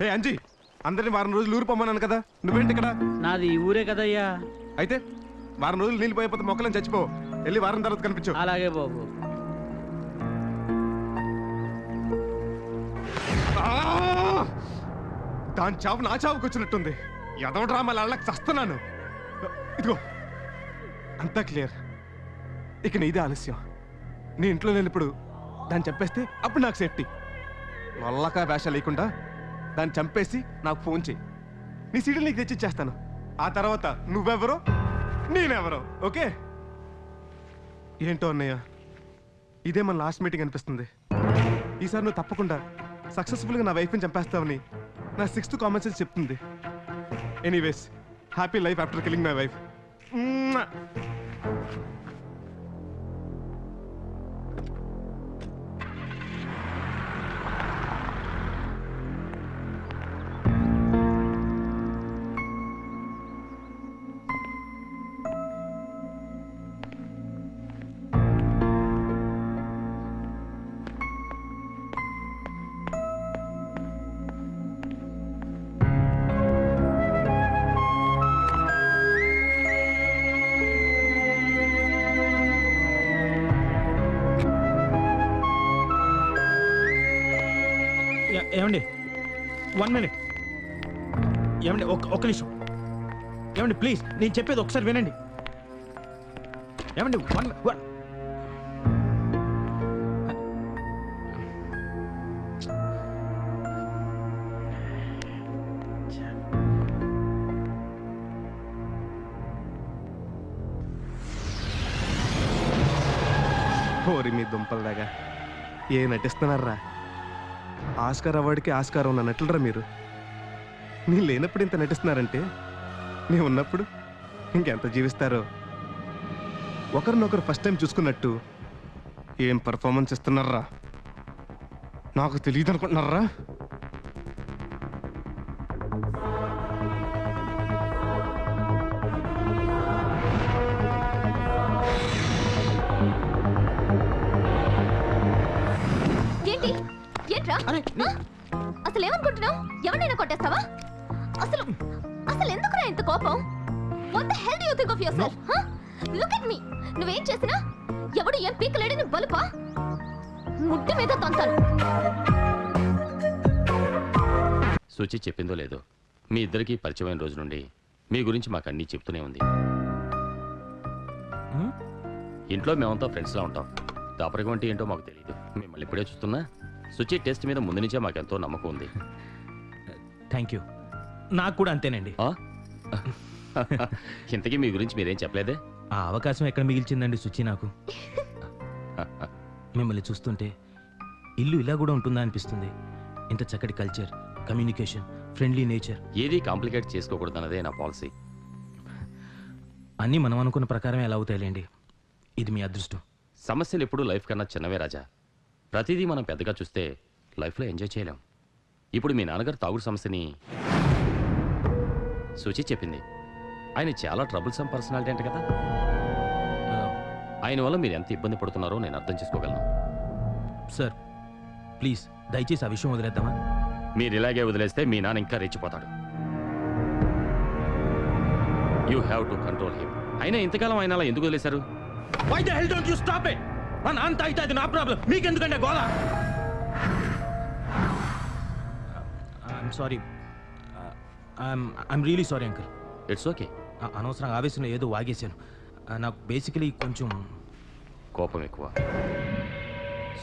హే అంజీ అందరిని వారం రోజులు ఊరు పొమ్మన్నాను కదా. నువ్వేంటి ఇక్కడ? నాది ఈ ఊరే కదయ్యా. అయితే వారం రోజులు నీళ్ళు పోయిపోతే మొక్కలను చచ్చిపో. వెళ్ళి వారం తర్వాత కనిపించు. అలాగే బాబు! దాని చావు నా చావుకు వచ్చినట్టుంది. ఎదవ డ్రామాలు అళ్ళకి చస్తున్నాను. ఇదిగో అంతా క్లియర్. ఇక నీదే ఆలస్యం. నీ ఇంట్లో లేనప్పుడు దాన్ని చంపేస్తే అప్పుడు నాకు సేఫ్టీ. వల్లక వేష లేకుండా దాన్ని చంపేసి నాకు ఫోన్ చేయి. నీ సీడీలు నీకు తెచ్చిచ్చేస్తాను. ఆ తర్వాత నువ్వెవరో నేనెవరో ఓకే? ఏంటో అన్నయ్య ఇదే మన లాస్ట్ మీటింగ్ అనిపిస్తుంది. ఈసారి నువ్వు తప్పకుండా సక్సెస్ఫుల్గా నా వైఫ్ని చంపేస్తావని నా సిక్స్త్ కామన్ సెన్స్ చెప్తుంది. Anyways happy life after killing my wife ఏమండి? వన్ మినిట్ ఏమండి ఒక్క ఒక్క నిమిషం. ఏమండి ప్లీజ్ నేను చెప్పేది ఒకసారి వినండి. ఏమండి వన్ వన్ ఓరి మీ దుంపలదాగా. ఏ నటిస్తున్నారా? ఆస్కార్ అవార్డుకి ఆస్కార్ ఉన్న నటులరా మీరు? నేను లేనప్పుడు ఇంత నటిస్తున్నారంటే నేను ఉన్నప్పుడు ఇంకెంత జీవిస్తారో? ఒకరినొకరు ఫస్ట్ టైం చూసుకున్నట్టు ఏం పర్ఫార్మెన్స్ ఇస్తున్నారా? నాకు తెలియదు అనుకుంటున్నారా ఏంట్రా? అరే, నీ- ఆ? అసలు ఏమనుకుంటున్నావు? ఎవరినైనా కొట్టేస్తావా? అసలు అసలు ఎందుకురా ఇంత కోపం? What the hell do you think of yourself look at me నువ్వేం చేసినా ఎవడు ఏం పీకలేడని బలుపా? ముట్టి మీద తంతాను. సుచి చెప్పిందో లేదో మీ ఇద్దరికీ పరిచయమైన రోజు నుండి మీ గురించి మాకు అన్నీ చెప్తూనే ఉంది. హ్మ్? ఇంట్లో మేమంతా ఫ్రెండ్స్లా ఉంటాం. దాపరికం అంటే ఏంటో మాకు తెలియదు మిమ్మల్ని ఇప్పుడే చూస్తున్నా. సుచి టెస్ట్ మీద ముందు నుంచే మాకెంతో నమ్మకం ఉంది. Thank you. నాకు కూడా అంతేనండి. ఆ? ఇంతకీ మీ గురించి మీరేం చెప్పలేదే? ఆ అవకాశం ఎక్కడ మిగిల్చిందండి సుచి నాకు? మిమ్మల్ని చూస్తుంటే ఇల్లు ఇలా కూడా ఉంటుందా అనిపిస్తుంది. ఇంత చక్కటి కల్చర్ కమ్యూనికేషన్ ఫ్రెండ్లీ నేచర్ ఏది కాంప్లికేట్ చేసుకోకూడదన్నదే నా పాలసీ అన్నీ మనం అనుకున్న ప్రకారమే ఎలా అవుతాయిలేండి? ఇది మీ అదృష్టం. సమస్యలు ఎప్పుడూ లైఫ్ కన్నా చిన్నవే రాజా. ప్రతిదీ మనం పెద్దగా చూస్తే లైఫ్లో ఎంజాయ్ చేయలేం. ఇప్పుడు మీ నాన్నగారు తాగుడు సమస్యని సుచి చెప్పింది. ఆయన చాలా ట్రబుల్సమ్ పర్సనాలిటీ అంట కదా? ఆయన వల్ల మీరు ఎంత ఇబ్బంది పడుతున్నారో నేను అర్థం చేసుకోగలను. సార్ ప్లీజ్ దయచేసి ఆ విషయం వదిలేద్దామా? మీరు ఇలాగే వదిలేస్తే మీ నాన్న ఇంకా రెచ్చిపోతాడు. You have to control him అయినా ఇంతకాలం ఆయన అలా ఎందుకు వదిలేశారు? Why the hell don't you stop it మా నాన్న తాగితే అది నా ప్రాబ్లం మీకెందుకంటే గోల? I'm sorry I'm really sorry uncle it's okay అనవసరంగా ఆవేశంలో ఏదో వాగేశాను. ఆ, నాకు బేసికలీ కొంచెం కోపం ఎక్కువ.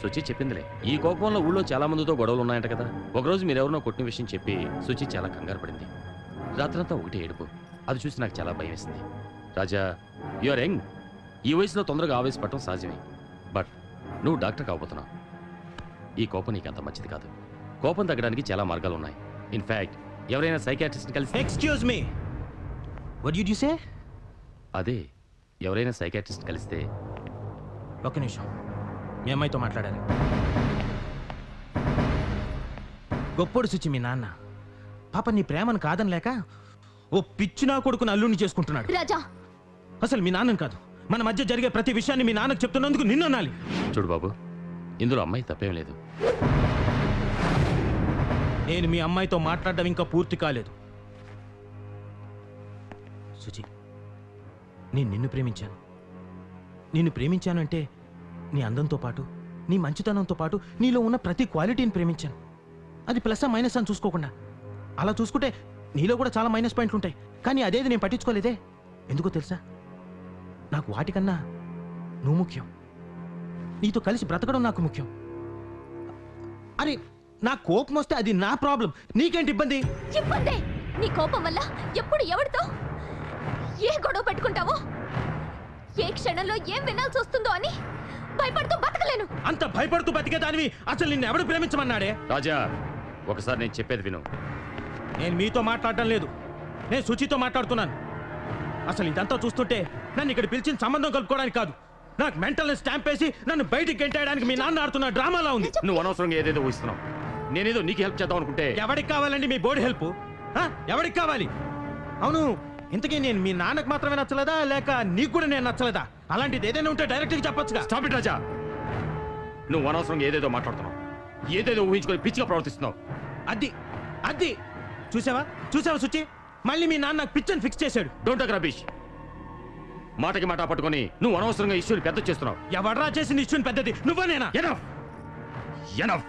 సుచి చెప్పిందిలే. ఈ కోపంలో ఊళ్ళో చాలా మందితో గొడవలు ఉన్నాయంట కదా. ఒకరోజు మీరెవరినో కొట్టిన విషయం చెప్పి సుచి చాలా కంగారు పడింది. రాత్రంతా ఒకటే ఏడుపు. అది చూసి నాకు చాలా భయం వేసింది. రాజా యువర్ యంగ్ ఈ వయసులో తొందరగా ఆవేశపడటం సహజమే. బట్ నువ్వు డాక్టర్ కాబోతున్నావు ఈ కోపం నీకు అంత మంచిది కాదు. కోపం తగ్గడానికి చాలా మార్గాలు ఉన్నాయి. ఇన్ఫ్యాక్ట్ ఎవరైనా సైకాట్రిస్ట్ని కలిసి ఎక్స్క్యూజ్ మీ వడ్ యు సే అదే ఎవరైనా సైకాట్రిస్ట్ కలిస్తే ఒక్క నిమిషం. మీ అమ్మాయితో మాట్లాడాలి. గొప్పోడు సుచి మీ నాన్న. పాప నీ ప్రేమను కాదని లేక ఓ పిచ్చి నా కొడుకుని అల్లుని చేసుకుంటున్నాడు. రాజా! అసలు మీ నాన్నని కాదు. మన మధ్య జరిగే ప్రతి విషయాన్ని మీ నాన్నకు చెప్తున్నందుకు నిన్ను అనాలి. చూడు బాబు ఇందులో అమ్మాయి తప్పేం లేదు. నేను మీ అమ్మాయితో మాట్లాడడం ఇంకా పూర్తి కాలేదు. సుచి నేను నిన్ను ప్రేమించాను. నిన్ను ప్రేమించాను అంటే నీ అందంతో పాటు నీ మంచితనంతో పాటు నీలో ఉన్న ప్రతి క్వాలిటీని ప్రేమించాను. అది ప్లస్ మైనస్ అని చూసుకోకుండా. అలా చూసుకుంటే నీలో కూడా చాలా మైనస్ పాయింట్లు ఉంటాయి. కానీ అదేది నేను పట్టించుకోలేదే? ఎందుకో తెలుసా? నాకు వాటికన్నా నువ్వు ముఖ్యం. నీతో కలిసి బ్రతకడం నాకు ముఖ్యం. అరే నా కోపం వస్తే అది నా ప్రాబ్లం. నీకేంటి ఇబ్బంది? ఇబ్బందే? నీ కోపం వల్ల ఎప్పుడు ఎవరితో ఏ గొడవ పెట్టుకుంటావో? ఏ క్షణంలో ఏం వినాల్సి వస్తుందో అని భయపడుతూ బతకలేను. అంత భయపడుతూ బతికే దానివి అసలు నిన్ను ఎవడు ప్రేమించమన్నాడే? రాజా ఒకసారి నేను చెప్పేది విను. నేను మీతో మాట్లాడడం లేదు. నేను శుచితో మాట్లాడుతున్నాను. అసలు ఇదంతా చూస్తుంటే నన్ను ఇక్కడ పిలిచిన సంబంధం కలుపుకోవడానికి కాదు. నాకు మెంటల్ స్టాంప్ వేసి నన్ను బయటికి గెంటేయడానికి మీ నాన్న ఆడుతున్న డ్రామాలా ఉంది. నువ్వు అనవసరంగా ఏదేదో ఊహిస్తున్నావు. నేనేదో నీకు హెల్ప్ చేద్దాం అనుకుంటే. ఎవరికి కావాలండి మీ బోర్డు హెల్ప్? ఎవరికి కావాలి? అవును ఇంతకీ నేను మీ నాన్నకు మాత్రమే నచ్చలేదా? లేక నీకు కూడా నేను నచ్చలేదా? అలాంటిది ఏదైనా ఉంటే డైరెక్ట్గా చెప్పొచ్చుగా. స్టాప్ రాజా. నువ్వు అనవసరంగా ఏదేదో మాట్లాడుతున్నావు. ఏదేదో ఊహించుకొని పిచ్చిగా ప్రవర్తిస్తున్నావు. అది అది. చూసావా? చూసావా సుచి? మళ్ళీ మీ నాన్న నాకు పిచ్చని ఫిక్స్ చేశాడు. డోంట్ రబీష్ మాటకి మాట పట్టుకొని నువ్వు అనవసరంగా ఇష్యూని పెద్ద చేస్తున్నావు. ఎవడ్రా చేసిన ఇష్యూని పెద్దది? నువ్వా నేనా? ఎనఫ్ ఎనఫ్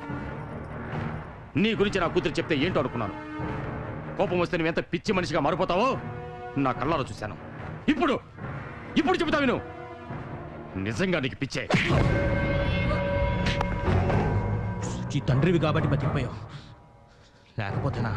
నీ గురించి నా కూతురు చెప్తే ఏంటో అనుకున్నాను. కోపం వస్తే నువ్వు ఎంత పిచ్చి మనిషిగా మారిపోతావో నా కళ్ళారా చూశాను. ఇప్పుడు! ఇప్పుడు చెబుతా విను నిజంగా నీకు పిచ్చే. తండ్రివి కాబట్టి బతికిపోయావు. లేకపోతేనా?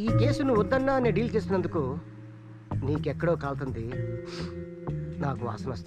ఈ కేసు నువ్వు వద్దన్నా నేను డీల్ చేసినందుకు నీకెక్కడో కాలుతుంది. నాకు వాసన వస్తుంది.